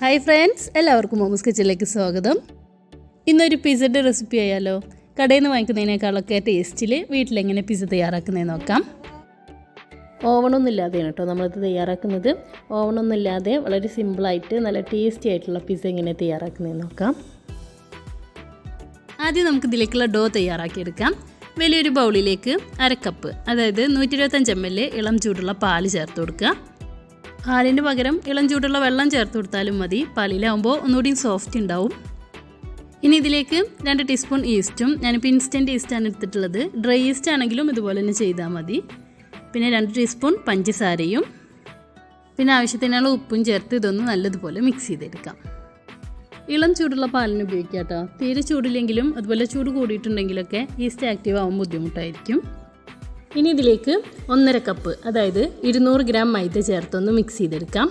Hi friends എല്ലാവർക്കും mom's കിച്ചണിലേക്ക് സ്വാഗതം. ഇന്നൊരു പിസയുടെ റെസിപ്പി ആയാലോ? കടയിൽ നിന്ന് വാങ്ങിക്കുന്നതിനേക്കാളൊക്കെ ടേസ്റ്റിൽ വീട്ടിലെങ്ങനെ പിസ്സ തയ്യാറാക്കുന്നതെന്ന് നോക്കാം. ഓവണൊന്നും ഇല്ലാതെയാണ് കേട്ടോ നമ്മളിത് തയ്യാറാക്കുന്നത്. ഓവണൊന്നും ഇല്ലാതെ വളരെ സിമ്പിളായിട്ട് നല്ല ടേസ്റ്റി ആയിട്ടുള്ള പിസ്സ എങ്ങനെ തയ്യാറാക്കുന്നതെന്ന് നോക്കാം. ആദ്യം നമുക്ക് ഇതിലേക്കുള്ള ഡോ തയ്യാറാക്കിയെടുക്കാം. വലിയൊരു ബൗളിലേക്ക് അരക്കപ്പ് അതായത് നൂറ്റി ഇരുപത്തഞ്ച് എം എൽ ഇളം ചൂടുള്ള പാൽ ചേർത്ത് കൊടുക്കുക. പാലിന് പകരം ഇളം ചൂടുള്ള വെള്ളം ചേർത്ത് കൊടുത്താലും മതി. പാലിലാവുമ്പോൾ ഒന്നുകൂടി സോഫ്റ്റ് ഉണ്ടാവും. ഇനി ഇതിലേക്ക് രണ്ട് ടീസ്പൂൺ ഈസ്റ്റും ഞാനിപ്പോൾ ഇൻസ്റ്റന്റ് ഈസ്റ്റാണ് എടുത്തിട്ടുള്ളത്. ഡ്രൈ ഈസ്റ്റ് ആണെങ്കിലും ഇതുപോലെ തന്നെ ചെയ്താൽ മതി. പിന്നെ രണ്ട് ടീസ്പൂൺ പഞ്ചസാരയും പിന്നെ ആവശ്യത്തിനുള്ള ഉപ്പും ചേർത്ത് ഇതൊന്ന് നല്ലതുപോലെ മിക്സ് ചെയ്തെടുക്കാം. ഇളം ചൂടുള്ള പാലിന് ഉപയോഗിക്കാം കേട്ടോ. തീരെ ചൂടില്ലെങ്കിലും അതുപോലെ ചൂട് കൂടിയിട്ടുണ്ടെങ്കിലൊക്കെ ഈസ്റ്റ് ആക്റ്റീവ് ആവാൻ ബുദ്ധിമുട്ടായിരിക്കും. ഇനി ഇതിലേക്ക് ഒന്നര കപ്പ് അതായത് ഇരുന്നൂറ് ഗ്രാം മൈദ ചേർത്തൊന്ന് മിക്സ് ചെയ്തെടുക്കാം.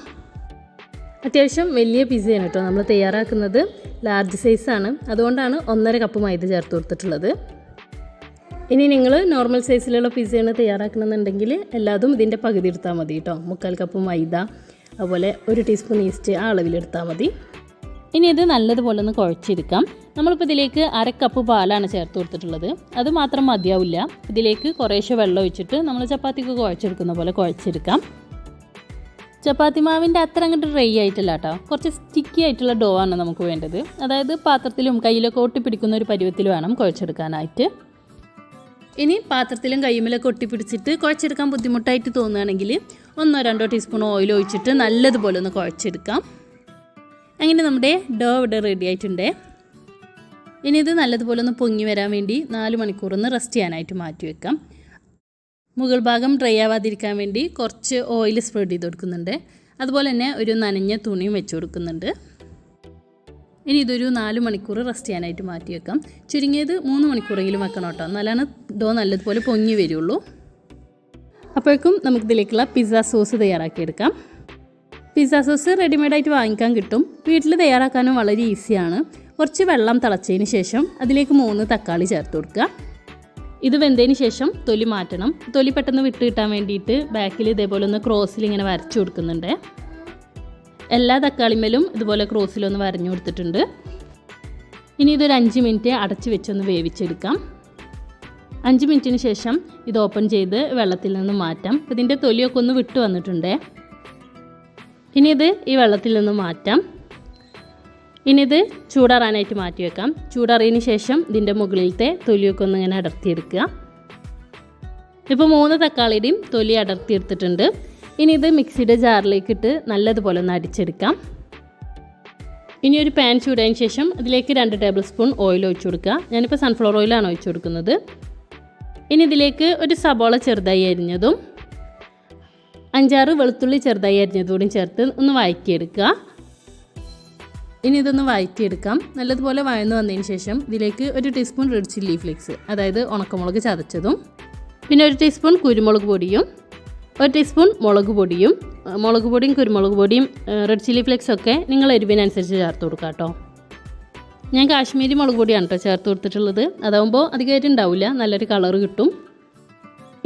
അത്യാവശ്യം വലിയ പിസയാണ് കേട്ടോ. നമ്മൾ തയ്യാറാക്കുന്നത് ലാർജ് സൈസാണ് അതുകൊണ്ടാണ് ഒന്നര കപ്പ് മൈദ ചേർത്ത് കൊടുത്തിട്ടുള്ളത്. ഇനി നിങ്ങൾ നോർമൽ സൈസിലുള്ള പിസയാണ് തയ്യാറാക്കണമെന്നുണ്ടെങ്കിൽ എല്ലാതും ഇതിന്റെ പകുതി എടുത്താൽ മതി കേട്ടോ. മുക്കാൽ കപ്പ് മൈദ അതുപോലെ ഒരു ടീസ്പൂൺ ഈസ്റ്റ് ആ അളവിലെടുത്താൽ മതി. ഇനി ഇത് നല്ലതുപോലെ ഒന്ന് കുഴച്ചെടുക്കാം. നമ്മളിപ്പോൾ ഇതിലേക്ക് അര കപ്പ് പാലാണ് ചേർത്ത് കൊടുത്തിട്ടുള്ളത്. അത് മാത്രം മതിയാവില്ല. ഇതിലേക്ക് കുറേശ്ശെ വെള്ളം ഒഴിച്ചിട്ട് നമ്മൾ ചപ്പാത്തിക്ക് കുഴച്ചെടുക്കുന്ന പോലെ കുഴച്ചെടുക്കാം. ചപ്പാത്തി മാവിന്റെ അത്ര അങ്ങോട്ട് ഡ്രൈ ആയിട്ടില്ല കേട്ടോ കുറച്ച് സ്റ്റിക്കി ആയിട്ടുള്ള ഡോ ആണ് നമുക്ക് വേണ്ടത്. അതായത് പാത്രത്തിലും കയ്യിലൊക്കെ ഒട്ടിപ്പിടിക്കുന്ന ഒരു പരുവത്തിൽ വേണം കുഴച്ചെടുക്കാനായിട്ട്. ഇനി പാത്രത്തിലും കയ്യുമ്മലൊക്കെ ഒട്ടിപ്പിടിച്ചിട്ട് കുഴച്ചെടുക്കാൻ ബുദ്ധിമുട്ടായിട്ട് തോന്നുകയാണെങ്കിൽ ഒന്നോ രണ്ടോ ടീസ്പൂൺ ഓയിൽ ഒഴിച്ചിട്ട് നല്ലതുപോലെ ഒന്ന് കുഴച്ചെടുക്കാം. അങ്ങനെ നമ്മുടെ ഡോ ഇവിടെ റെഡി ആയിട്ടുണ്ട്. ഇനി ഇത് നല്ലതുപോലെ ഒന്ന് പൊങ്ങി വരാൻ വേണ്ടി നാല് മണിക്കൂർ ഒന്ന് റെസ്റ്റ് ചെയ്യാനായിട്ട് മാറ്റി വെക്കാം. മുകൾ ഭാഗം ഡ്രൈ ആവാതിരിക്കാൻ വേണ്ടി കുറച്ച് ഓയിൽ സ്പ്രെഡ് ചെയ്ത് കൊടുക്കുന്നുണ്ട്. അതുപോലെ തന്നെ ഒരു നനഞ്ഞ തുണിയും വെച്ച് കൊടുക്കുന്നുണ്ട്. ഇനി ഇതൊരു നാല് മണിക്കൂർ റെസ്റ്റ് ചെയ്യാനായിട്ട് മാറ്റി വെക്കാം. ചുരുങ്ങിയത് മൂന്ന് മണിക്കൂറെങ്കിലും വെക്കണം കേട്ടോ. എന്നാലാണ് ഡോ നല്ലതുപോലെ പൊങ്ങി വരുള്ളൂ. അപ്പോഴേക്കും നമുക്കിതിലേക്കുള്ള പിസ്സ സോസ് തയ്യാറാക്കിയെടുക്കാം. പിസ്സ സോസ് റെഡിമെയ്ഡായിട്ട് വാങ്ങിക്കാൻ കിട്ടും. വീട്ടിൽ തയ്യാറാക്കാനും വളരെ ഈസിയാണ് കുറച്ച് വെള്ളം തിളച്ചതിന് ശേഷം അതിലേക്ക് മൂന്ന് തക്കാളി ചേർത്ത് കൊടുക്കുക. ഇത് വെന്തതിന് ശേഷം തൊലി മാറ്റണം. തൊലി പെട്ടെന്ന് വിട്ട് കിട്ടാൻ വേണ്ടിയിട്ട് ബാക്കിൽ ഇതേപോലെ ഒന്ന് ക്രോസിൽ ഇങ്ങനെ വരച്ചു കൊടുക്കുന്നുണ്ട്. എല്ലാ തക്കാളിമേലും ഇതുപോലെ ക്രോസിലൊന്ന് വരഞ്ഞു കൊടുത്തിട്ടുണ്ട്. ഇനി ഇതൊരു അഞ്ച് മിനിറ്റ് അടച്ച് വെച്ചൊന്ന് വേവിച്ചെടുക്കാം. അഞ്ച് മിനിറ്റിന് ശേഷം ഇത് ഓപ്പൺ ചെയ്ത് വെള്ളത്തിൽ നിന്ന് മാറ്റാം. ഇതിന്റെ തൊലിയൊക്കെ ഒന്ന് വിട്ട് വന്നിട്ടുണ്ട്. ഇനി ഇത് ഈ വെള്ളത്തിൽ നിന്ന് മാറ്റാം. ഇനി ഇത് ചൂടാറാനായിട്ട് മാറ്റി വെക്കാം. ചൂടാറിയതിന് ശേഷം ഇതിന്റെ മുകളിലത്തെ തൊലിയൊക്കെ ഒന്ന് ഇങ്ങനെ അടർത്തിയെടുക്കുക. ഇപ്പോൾ മൂന്ന് തക്കാളിയുടെയും തൊലി അടർത്തിയെടുത്തിട്ടുണ്ട്. ഇനി ഇത് മിക്സിയുടെ ജാറിലേക്ക് ഇട്ട് നല്ലതുപോലെ ഒന്ന് അടിച്ചെടുക്കാം. ഇനി ഒരു പാൻ ചൂടായതിന് ശേഷം അതിലേക്ക് രണ്ട് ടേബിൾ സ്പൂൺ ഓയിൽ ഒഴിച്ചു കൊടുക്കുക. ഞാനിപ്പോൾ സൺഫ്ലവർ ഓയിലാണ് ഒഴിച്ചു കൊടുക്കുന്നത്. ഇനി ഇതിലേക്ക് ഒരു സബോള ചെറുതായി അരിഞ്ഞതും അഞ്ചാറ് വെളുത്തുള്ളി ചെറുതായി അരിഞ്ഞതോടും ചേർത്ത് ഒന്ന് വഴറ്റിയെടുക്കുക. ഇനി ഇതൊന്ന് വഴറ്റിയെടുക്കാം. നല്ലതുപോലെ വഴന്ന് വന്നതിന് ശേഷം ഇതിലേക്ക് ഒരു ടീസ്പൂൺ റെഡ് ചില്ലി ഫ്ലേക്സ് അതായത് ഉണക്കമുളക് ചതച്ചതും പിന്നെ ഒരു ടീസ്പൂൺ കുരുമുളക് പൊടിയും ഒരു ടീസ്പൂൺ മുളക് പൊടിയും മുളക് പൊടിയും കുരുമുളക് പൊടിയും റെഡ് ചില്ലി ഫ്ലേക്സ് ഒക്കെ നിങ്ങൾ എരിവിനനുസരിച്ച് ചേർത്ത് കൊടുക്കുക കേട്ടോ. ഞാൻ കാശ്മീരി മുളക് പൊടിയാണ് കേട്ടോ ചേർത്ത് കൊടുത്തിട്ടുള്ളത്. അതാകുമ്പോൾ അധികമായിട്ട് ഉണ്ടാവില്ല നല്ലൊരു കളർ കിട്ടും.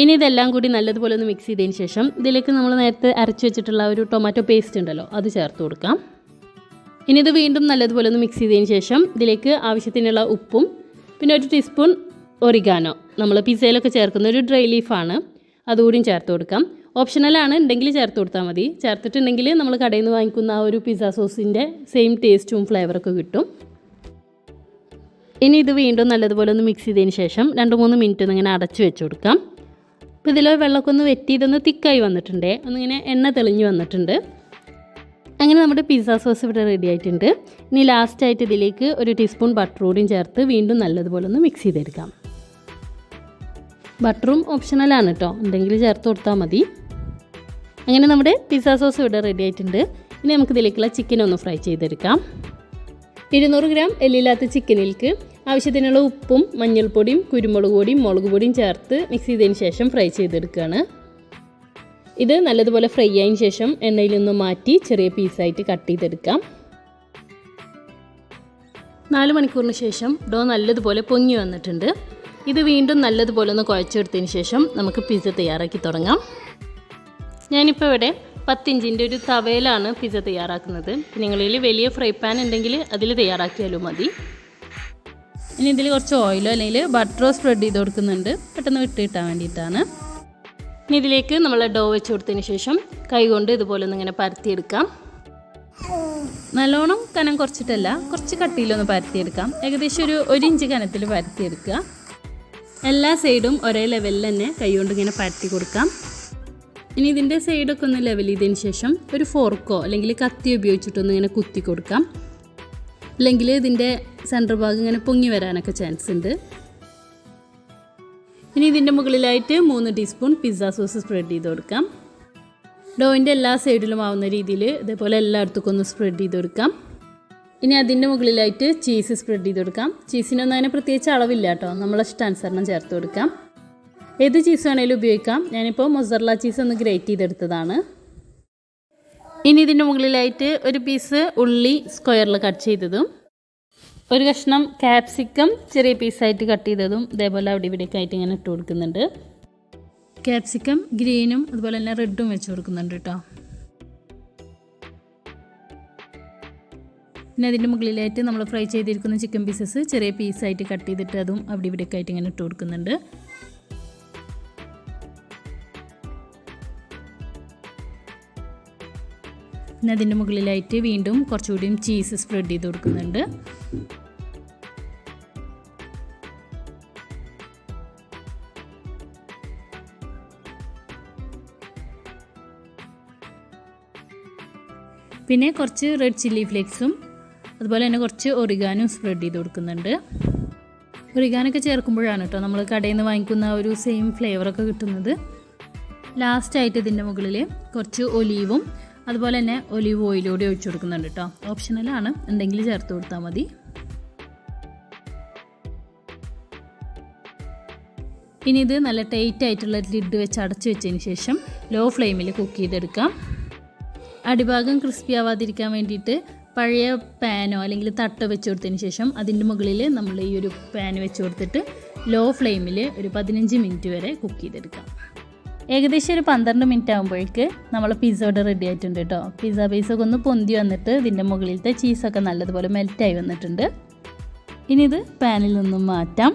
ഇനി ഇതെല്ലാം കൂടി നല്ലതുപോലെ ഒന്ന് മിക്സ് ചെയ്തതിന് ശേഷം ഇതിലേക്ക് നമ്മൾ നേരത്തെ അരച്ച് വെച്ചിട്ടുള്ള ഒരു ടൊമാറ്റോ പേസ്റ്റ് ഉണ്ടല്ലോ അത് ചേർത്ത് കൊടുക്കാം. ഇനി ഇത് വീണ്ടും നല്ലതുപോലെ ഒന്ന് മിക്സ് ചെയ്തതിന് ശേഷം ഇതിലേക്ക് ആവശ്യത്തിനുള്ള ഉപ്പും പിന്നെ ഒരു ടീസ്പൂൺ ഒറിഗാനോ നമ്മൾ പിസയിലൊക്കെ ചേർക്കുന്ന ഒരു ഡ്രൈ ലീഫാണ് അതുകൂടിയും ചേർത്ത് കൊടുക്കാം. ഓപ്ഷണലാണ് ഉണ്ടെങ്കിൽ ചേർത്ത് കൊടുത്താൽ മതി. ചേർത്തിട്ടുണ്ടെങ്കിൽ നമ്മൾ കടയിൽ നിന്ന് വാങ്ങിക്കുന്ന ആ ഒരു പിസ്സ സോസിന്റെ സെയിം ടേസ്റ്റും ഫ്ലേവറൊക്കെ കിട്ടും. ഇനി ഇത് വീണ്ടും നല്ലതുപോലെ ഒന്ന് മിക്സ് ചെയ്തതിന് ശേഷം രണ്ട് മൂന്ന് മിനിറ്റ് ഒന്ന് ഇങ്ങനെ അടച്ച് വെച്ച് കൊടുക്കാം. അപ്പോൾ ഇതിൽ വെള്ളമൊക്കെ ഒന്ന് വെറ്റി ഇതൊന്ന് തിക്കായി വന്നിട്ടുണ്ട്. ഒന്നിങ്ങനെ എണ്ണ തെളിഞ്ഞ് വന്നിട്ടുണ്ട്. അങ്ങനെ നമ്മുടെ പിസ്സ സോസ് ഇവിടെ റെഡി ആയിട്ടുണ്ട്. ഇനി ലാസ്റ്റായിട്ട് ഇതിലേക്ക് ഒരു ടീസ്പൂൺ ബട്ടർ കൂടിയും ചേർത്ത് വീണ്ടും നല്ലതുപോലെ ഒന്ന് മിക്സ് ചെയ്തെടുക്കാം. ബട്ടറും ഓപ്ഷണലാണ് കേട്ടോ എന്തെങ്കിലും ചേർത്ത് കൊടുത്താൽ മതി. അങ്ങനെ നമ്മുടെ പിസ്സ സോസ് ഇവിടെ റെഡി ആയിട്ടുണ്ട്. ഇനി നമുക്ക് ഇതിലേക്കുള്ള ചിക്കൻ ഒന്ന് ഫ്രൈ ചെയ്തെടുക്കാം. ഇരുന്നൂറ് ഗ്രാം എല്ലില്ലാത്ത ചിക്കനിലേക്ക് ആവശ്യത്തിനുള്ള ഉപ്പും മഞ്ഞൾപ്പൊടിയും കുരുമുളക് പൊടിയും മുളക് പൊടിയും ചേർത്ത് മിക്സ് ചെയ്തതിന് ശേഷം ഫ്രൈ ചെയ്തെടുക്കുകയാണ്. ഇത് നല്ലതുപോലെ ഫ്രൈ ആയതിനു ശേഷം എണ്ണയിൽ നിന്ന് മാറ്റി ചെറിയ പീസായിട്ട് കട്ട് ചെയ്തെടുക്കാം. നാല് മണിക്കൂറിന് ശേഷം ഡോ നല്ലതുപോലെ പൊങ്ങി വന്നിട്ടുണ്ട്. ഇത് വീണ്ടും നല്ലതുപോലെ ഒന്ന് കുഴച്ചെടുത്തതിന് ശേഷം നമുക്ക് പിസ്സ തയ്യാറാക്കി തുടങ്ങാം. ഞാനിപ്പോൾ ഇവിടെ പത്തിഞ്ചിന്റെ ഒരു തവയിലാണ് പിസ്സ തയ്യാറാക്കുന്നത്. നിങ്ങളിൽ വലിയ ഫ്രൈ പാൻ ഉണ്ടെങ്കിൽ അതിൽ തയ്യാറാക്കിയാലും മതി. ഇനി ഇതിൽ കുറച്ച് ഓയിലോ അല്ലെങ്കിൽ ബട്ടറോ സ്പ്രെഡ് ചെയ്ത് കൊടുക്കുന്നുണ്ട്. പെട്ടെന്ന് വിട്ട് കിട്ടാൻ വേണ്ടിയിട്ടാണ്. ഇനി ഇതിലേക്ക് നമ്മൾ ഡോ വെച്ച് കൊടുത്തതിന് ശേഷം കൈകൊണ്ട് ഇതുപോലെ ഒന്ന് ഇങ്ങനെ പരത്തിയെടുക്കാം. നല്ലോണം കനം കുറച്ചിട്ടല്ല കുറച്ച് കട്ടിയിലൊന്ന് പരത്തിയെടുക്കാം. ഏകദേശം ഒരു ഒരു ഇഞ്ച് കനത്തിൽ പരത്തിയെടുക്കുക. എല്ലാ സൈഡും ഒരേ ലെവലിൽ തന്നെ കൈകൊണ്ട് ഇങ്ങനെ പരത്തി കൊടുക്കാം. ഇനി ഇതിന്റെ സൈഡൊക്കെ ഒന്ന് ലെവൽ ചെയ്തതിന് ശേഷം ഒരു ഫോർക്കോ അല്ലെങ്കിൽ കത്തി ഉപയോഗിച്ചിട്ടൊന്ന് ഇങ്ങനെ കുത്തി കൊടുക്കാം. അല്ലെങ്കിൽ ഇതിന്റെ സെന്റർ ഭാഗം ഇങ്ങനെ പൊങ്ങി വരാനൊക്കെ ചാൻസ് ഉണ്ട്. ഇനി ഇതിന്റെ മുകളിലായിട്ട് മൂന്ന് ടീസ്പൂൺ പിസ്സ സോസ് സ്പ്രെഡ് ചെയ്ത് കൊടുക്കാം. ഡോയിന്റെ എല്ലാ സൈഡിലും ആവുന്ന രീതിയിൽ ഇതേപോലെ എല്ലായിടത്തേക്കും ഒന്ന് സ്പ്രെഡ് ചെയ്ത് കൊടുക്കാം. ഇനി അതിന്റെ മുകളിലായിട്ട് ചീസ് സ്പ്രെഡ് ചെയ്ത് കൊടുക്കാം. ചീസിനൊന്നും അതിന് പ്രത്യേകിച്ച് അളവില്ല കേട്ടോ. നമ്മളെ ഇഷ്ടാനുസരണം ചേർത്ത് കൊടുക്കാം. ഏത് ചീസ് വേണേലും ഉപയോഗിക്കാം. ഞാനിപ്പോൾ മൊസറല ചീസ് ഒന്ന് ഗ്രേറ്റ് ചെയ്തെടുത്തതാണ്. ഇനി ഇതിന്റെ മുകളിലായിട്ട് ഒരു പീസ് ഉള്ളി സ്ക്വയറിൽ കട്ട് ചെയ്തതും ഒരു കഷ്ണം ക്യാപ്സിക്കം ചെറിയ പീസായിട്ട് കട്ട് ചെയ്തതും ഇതേപോലെ അവിടെ ഇവിടെയൊക്കെ ആയിട്ട് ഇങ്ങനെ ഇട്ട് കൊടുക്കുന്നുണ്ട്. ക്യാപ്സിക്കം ഗ്രീനും അതുപോലെ തന്നെ റെഡും വെച്ച് കൊടുക്കുന്നുണ്ട് കേട്ടോ പിന്നെ അതിന്റെ മുകളിലായിട്ട് നമ്മൾ ഫ്രൈ ചെയ്തിരിക്കുന്ന ചിക്കൻ പീസസ് ചെറിയ പീസായിട്ട് കട്ട് ചെയ്തിട്ട് അതും അവിടെ ഇവിടെയൊക്കെ ആയിട്ട് ഇങ്ങനെ ഇട്ട് കൊടുക്കുന്നുണ്ട്. പിന്നെ അതിന്റെ മുകളിലായിട്ട് വീണ്ടും കുറച്ചുകൂടിയും ചീസ് സ്പ്രെഡ് ചെയ്ത് കൊടുക്കുന്നുണ്ട്. പിന്നെ കുറച്ച് റെഡ് ചില്ലി ഫ്ലേക്സും അതുപോലെ തന്നെ കുറച്ച് ഒറിഗാനും സ്പ്രെഡ് ചെയ്ത് കൊടുക്കുന്നുണ്ട്. ഒറിഗാനൊക്കെ ചേർക്കുമ്പോഴാണ് കേട്ടോ നമ്മൾ കടയിൽ നിന്ന് വാങ്ങിക്കുന്ന ഒരു സെയിം ഫ്ലേവറൊക്കെ കിട്ടുന്നത്. ലാസ്റ്റായിട്ട് ഇതിന്റെ മുകളിൽ കുറച്ച് ഒലീവും അതുപോലെ തന്നെ ഒലീവ് ഓയിലൂടെ ഒഴിച്ചു കൊടുക്കുന്നുണ്ട് കേട്ടോ ഓപ്ഷണലാണ് എന്തെങ്കിലും ചേർത്ത് കൊടുത്താൽ മതി. ഇനി ഇത് നല്ല ടൈറ്റ് ആയിട്ടുള്ള ലിഡ് വെച്ച് അടച്ചു വെച്ചതിന് ശേഷം ലോ ഫ്ലെയിമിൽ കുക്ക് ചെയ്തെടുക്കാം. അടിഭാഗം ക്രിസ്പി ആവാതിരിക്കാൻ വേണ്ടിയിട്ട് പഴയ പാനോ അല്ലെങ്കിൽ തട്ടോ വെച്ച് കൊടുത്തതിന് ശേഷം അതിന്റെ മുകളിൽ നമ്മൾ ഈ ഒരു പാൻ വെച്ച് കൊടുത്തിട്ട് ലോ ഫ്ലെയിമിൽ ഒരു പതിനഞ്ച് മിനിറ്റ് വരെ കുക്ക് ചെയ്തെടുക്കാം. ഏകദേശം ഒരു പന്ത്രണ്ട് മിനിറ്റ് ആകുമ്പോഴേക്ക് നമ്മൾ പിസ്സ ഓർഡർ റെഡി ആയിട്ടുണ്ട് കേട്ടോ. പിസ്സ ബേസൊക്കെ ഒന്ന് പൊന്തി വന്നിട്ട് ഇതിന്റെ മുകളിലത്തെ ചീസൊക്കെ നല്ലതുപോലെ മെൽറ്റായി വന്നിട്ടുണ്ട്. ഇനി ഇത് പാനിൽ നിന്നും മാറ്റാം.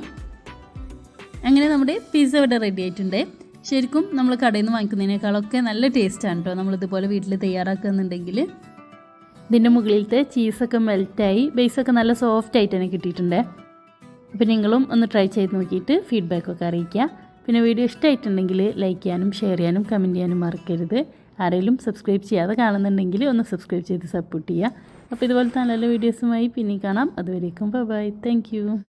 അങ്ങനെ നമ്മുടെ പിസ്സ ഇവിടെ റെഡി ആയിട്ടുണ്ട്. ശരിക്കും നമ്മൾ കടയിൽ നിന്ന് വാങ്ങിക്കുന്നതിനേക്കാളൊക്കെ നല്ല ടേസ്റ്റാണ് കേട്ടോ നമ്മളിതുപോലെ വീട്ടിൽ തയ്യാറാക്കുന്നുണ്ടെങ്കിൽ ഇതിന്റെ മുകളിലത്തെ ചീസൊക്കെ മെൽറ്റായി ബേസൊക്കെ നല്ല സോഫ്റ്റ് ആയിട്ട് തന്നെ കിട്ടിയിട്ടുണ്ട്. അപ്പോൾ നിങ്ങളും ഒന്ന് ട്രൈ ചെയ്ത് നോക്കിയിട്ട് ഫീഡ്ബാക്കൊക്കെ അറിയിക്കുക. പിന്നെ വീഡിയോ ഇഷ്ടമായിട്ടുണ്ടെങ്കിൽ ലൈക്ക് ചെയ്യാനും ഷെയർ ചെയ്യാനും കമന്റ് ചെയ്യാനും മറക്കരുത്. ആരെങ്കിലും സബ്സ്ക്രൈബ് ചെയ്യാതെ കാണുന്നുണ്ടെങ്കിൽ ഒന്ന് സബ്സ്ക്രൈബ് ചെയ്ത് സപ്പോർട്ട് ചെയ്യുക. അപ്പോൾ ഇതുപോലത്തെ നല്ല വീഡിയോസുമായി പിന്നെ കാണാം. അതുവരേക്കും ബൈ താങ്ക്